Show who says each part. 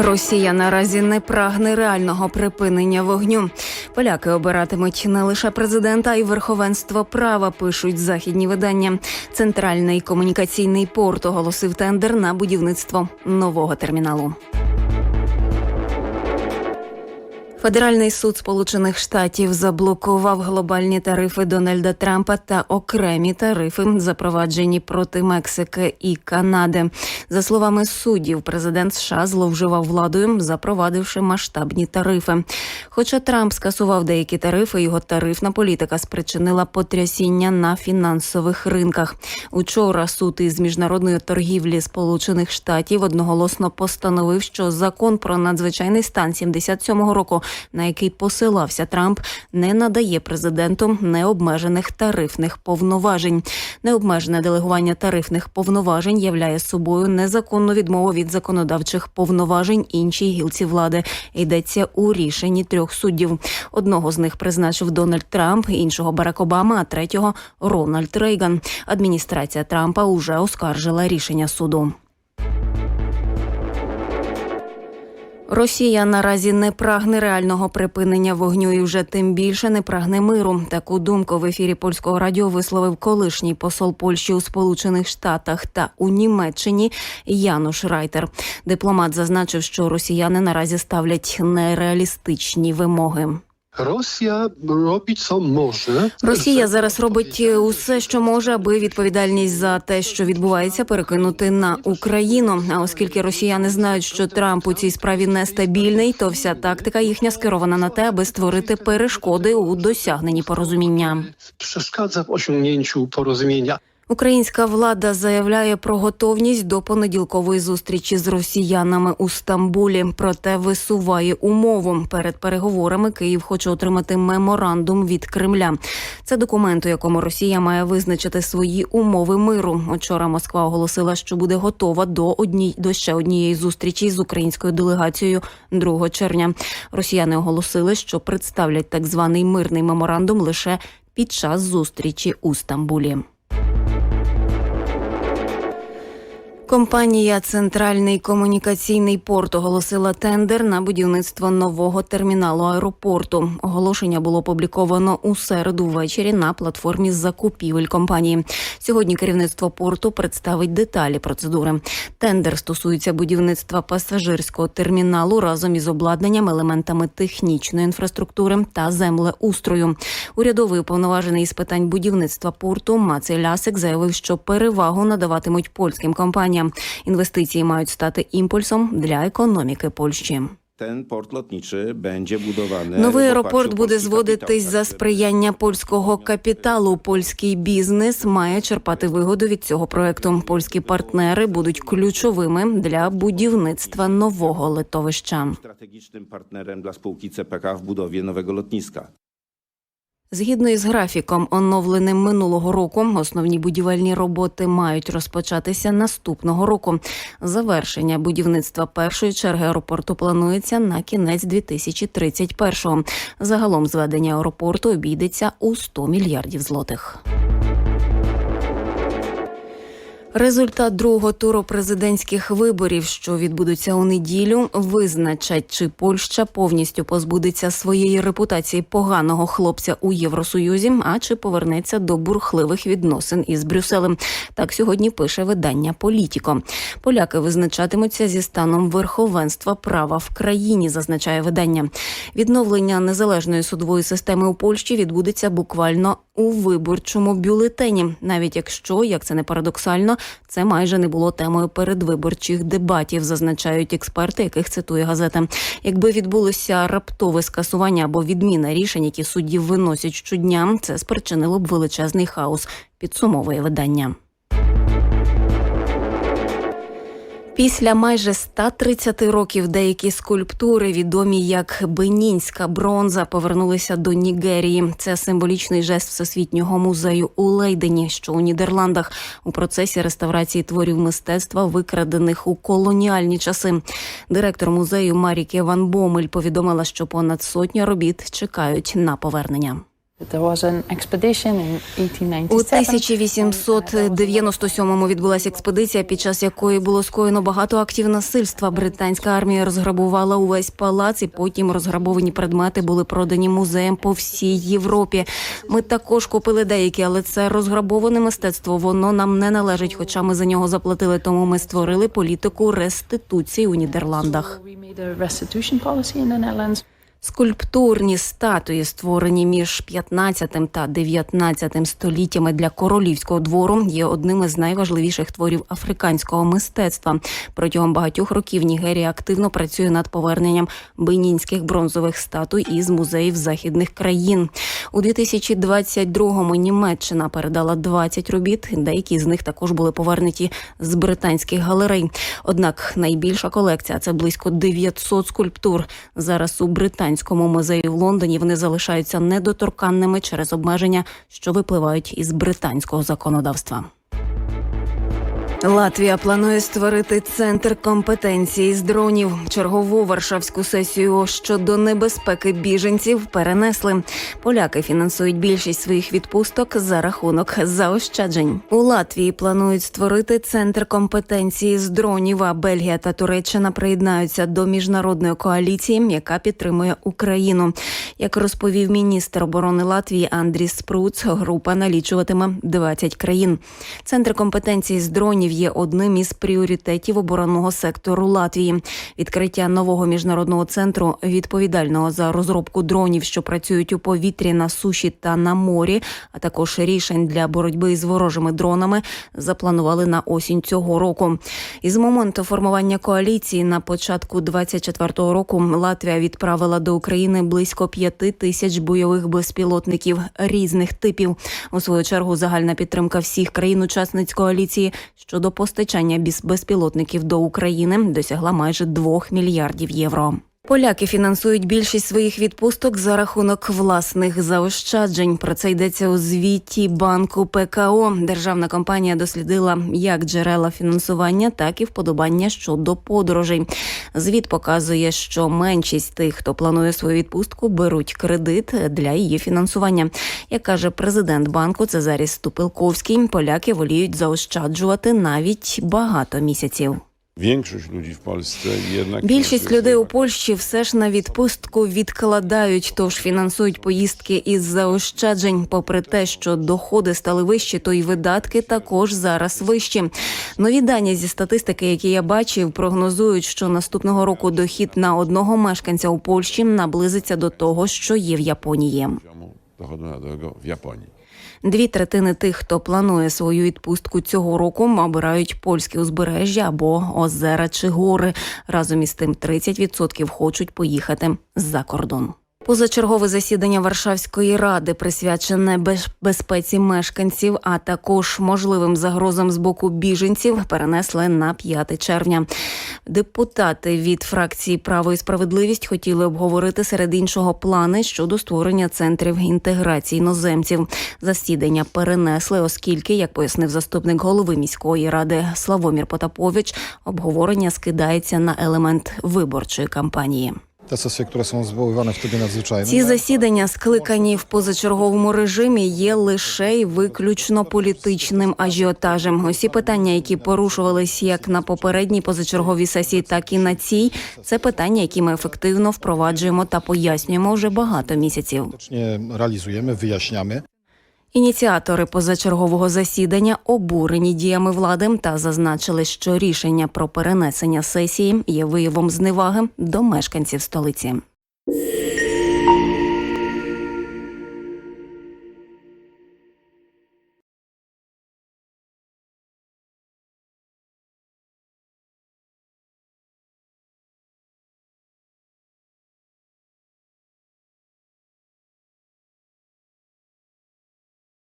Speaker 1: Росія наразі не прагне реального припинення вогню. Поляки обиратимуть не лише президента, а й верховенство права. Пишуть західні видання. Центральний комунікаційний порт оголосив тендер на будівництво нового терміналу. Федеральний суд Сполучених Штатів заблокував глобальні тарифи Дональда Трампа та окремі тарифи, запроваджені проти Мексики і Канади. За словами суддів, президент США зловживав владою, запровадивши масштабні тарифи. Хоча Трамп скасував деякі тарифи, його тарифна політика спричинила потрясіння на фінансових ринках. Учора суд із міжнародної торгівлі Сполучених Штатів одноголосно постановив, що закон про надзвичайний стан 77-го року на який посилався Трамп, не надає президенту необмежених тарифних повноважень. Необмежене делегування тарифних повноважень являє собою незаконну відмову від законодавчих повноважень іншій гілці влади. Йдеться у рішенні трьох суддів. Одного з них призначив Дональд Трамп, іншого Барак Обама, а третього Рональд Рейган. Адміністрація Трампа уже оскаржила рішення суду. Росія наразі не прагне реального припинення вогню і вже тим більше не прагне миру. Таку думку в ефірі польського радіо висловив колишній посол Польщі у Сполучених Штатах та у Німеччині Януш Райтер. Дипломат зазначив, що росіяни наразі ставлять нереалістичні вимоги.
Speaker 2: Rosja robi co może.
Speaker 1: Росія зараз робить усе, що може, аби відповідальність за те, що відбувається, перекинути на Україну. А оскільки росіяни знають, що Трамп у цій справі нестабільний, то вся тактика їхня скерована на те, аби створити перешкоди у досягненні порозуміння.
Speaker 2: W osiągnięciu porozumienia.
Speaker 1: Українська влада заявляє про готовність до понеділкової зустрічі з росіянами у Стамбулі. Проте висуває умову перед переговорами. Київ хоче отримати меморандум від Кремля. Це документ, у якому Росія має визначити свої умови миру. Учора Москва оголосила, що буде готова до одній до ще однієї зустрічі з українською делегацією 2 червня. Росіяни оголосили, що представлять так званий мирний меморандум лише під час зустрічі у Стамбулі. Компанія Центральний комунікаційний порт оголосила тендер на будівництво нового терміналу аеропорту. Оголошення було опубліковано у середу ввечері на платформі закупівель компанії. Сьогодні керівництво порту представить деталі процедури. Тендер стосується будівництва пасажирського терміналу разом із обладнанням, елементами технічної інфраструктури та землеустрою. Урядовий уповноважений із питань будівництва порту Мацей Лясик заявив, що перевагу надаватимуть польським компаніям. Інвестиції мають стати імпульсом для економіки Польщі.
Speaker 3: Ten port lotniczy będzie budowany.
Speaker 1: Новий аеропорт буде зводитись за сприяння польського капіталу. Польський бізнес має черпати вигоду від цього проекту. Польські партнери будуть ключовими для будівництва нового литовища.
Speaker 3: Strategicznym partnerem dla spółki CPK w budowie nowego lotniska.
Speaker 1: Згідно із графіком, оновленим минулого року, основні будівельні роботи мають розпочатися наступного року. Завершення будівництва першої черги аеропорту планується на кінець 2031-го. Загалом зведення аеропорту обійдеться у 100 мільярдів злотих. Результат другого туру президентських виборів, що відбудуться у неділю, визначать, чи Польща повністю позбудеться своєї репутації поганого хлопця у Євросоюзі, а чи повернеться до бурхливих відносин із Брюсселем. Так сьогодні пише видання Політіко. Поляки визначатимуться зі станом верховенства права в країні, зазначає видання. Відновлення незалежної судової системи у Польщі відбудеться буквально у виборчому бюлетені, навіть якщо, як це не парадоксально, це майже не було темою передвиборчих дебатів, зазначають експерти, яких цитує газета. Якби відбулося раптове скасування або відміна рішень, які судді виносять щодня, це спричинило б величезний хаос. Підсумовує видання. Після майже 130 років деякі скульптури, відомі як Бенінська бронза, повернулися до Нігерії. Це символічний жест Всесвітнього музею у Лейдені, що у Нідерландах, у процесі реставрації творів мистецтва, викрадених у колоніальні часи. Директор музею Маріке Ван Бомель повідомила, що понад сотня робіт чекають на повернення. У
Speaker 4: 1897.
Speaker 1: 1897-му відбулася експедиція, під час якої було скоєно багато актів насильства. Британська армія розграбувала увесь палац, і потім розграбовані предмети були продані музеям по всій Європі. Ми також купили деякі, але це розграбоване мистецтво. Воно нам не належить, хоча ми за нього заплатили. Тому ми створили політику реституції у Нідерландах. Скульптурні статуї, створені між 15 та 19 століттями для королівського двору, є одним із найважливіших творів африканського мистецтва. Протягом багатьох років Нігерія активно працює над поверненням бенінських бронзових статуй із музеїв західних країн. У 2022-му Німеччина передала 20 робіт. Деякі з них також були повернуті з британських галерей. Однак найбільша колекція це близько 900 скульптур. Зараз у британському музеї в Лондоні вони залишаються недоторканними через обмеження, що випливають із британського законодавства. Латвія планує створити центр компетенції з дронів. Чергову варшавську сесію щодо небезпеки біженців перенесли. Поляки фінансують більшість своїх відпусток за рахунок заощаджень. У Латвії планують створити центр компетенції з дронів. А Бельгія та Туреччина приєднаються до міжнародної коаліції, яка підтримує Україну. Як розповів міністр оборони Латвії Андріс Спруц, група налічуватиме 20 країн. Центр компетенції з дронів є одним із пріоритетів оборонного сектору Латвії. Відкриття нового міжнародного центру, відповідального за розробку дронів, що працюють у повітрі на суші та на морі, а також рішень для боротьби з ворожими дронами, запланували на осінь цього року. Із моменту формування коаліції на початку 24-го року Латвія відправила до України близько п'яти тисяч бойових безпілотників різних типів. У свою чергу загальна підтримка всіх країн-учасниць коаліції щодо постачання безпілотників до України досягла майже 2 мільярдів євро. Поляки фінансують більшість своїх відпусток за рахунок власних заощаджень. Про це йдеться у звіті банку ПКО. Державна компанія дослідила як джерела фінансування, так і вподобання щодо подорожей. Звіт показує, що меншість тих, хто планує свою відпустку, беруть кредит для її фінансування. Як каже президент банку Цезарій Ступилковський, поляки воліють заощаджувати навіть багато місяців.
Speaker 5: Większość ludzi w Polsce jednak.
Speaker 1: Більшість людей у Польщі все ж на відпустку відкладають, тож фінансують поїздки із заощаджень. Попри те, що доходи стали вищі, то й видатки також зараз вищі. Нові дані зі статистики, які я бачив, прогнозують, що наступного року дохід на одного мешканця у Польщі наблизиться до того, що є в Японії.
Speaker 5: dochodu narodowego w Japonii.
Speaker 1: Дві третини тих, хто планує свою відпустку цього року, обирають польське узбережжя або озера чи гори. Разом із тим 30% хочуть поїхати за кордон. Позачергове засідання Варшавської ради присвячене безпеці мешканців, а також можливим загрозам з боку біженців, перенесли на 5 червня. Депутати від фракції Право і справедливість хотіли обговорити серед іншого плани щодо створення центрів інтеграції іноземців. Засідання перенесли, оскільки, як пояснив заступник голови міської ради Славомір Потапович, обговорення скидається на елемент виборчої кампанії.
Speaker 6: W trybie nadzwyczajnym.
Speaker 1: Ці засідання, скликані в позачерговому режимі, є лише й виключно політичним ажіотажем. Усі питання, які порушувались як на попередній позачерговій сесії, так і на цій, це питання, які ми ефективно впроваджуємо та пояснюємо вже багато місяців.
Speaker 6: Реалізуємо wyjaśniamy.
Speaker 1: Ініціатори позачергового засідання обурені діями влади та зазначили, що рішення про перенесення сесії є виявом зневаги до мешканців столиці.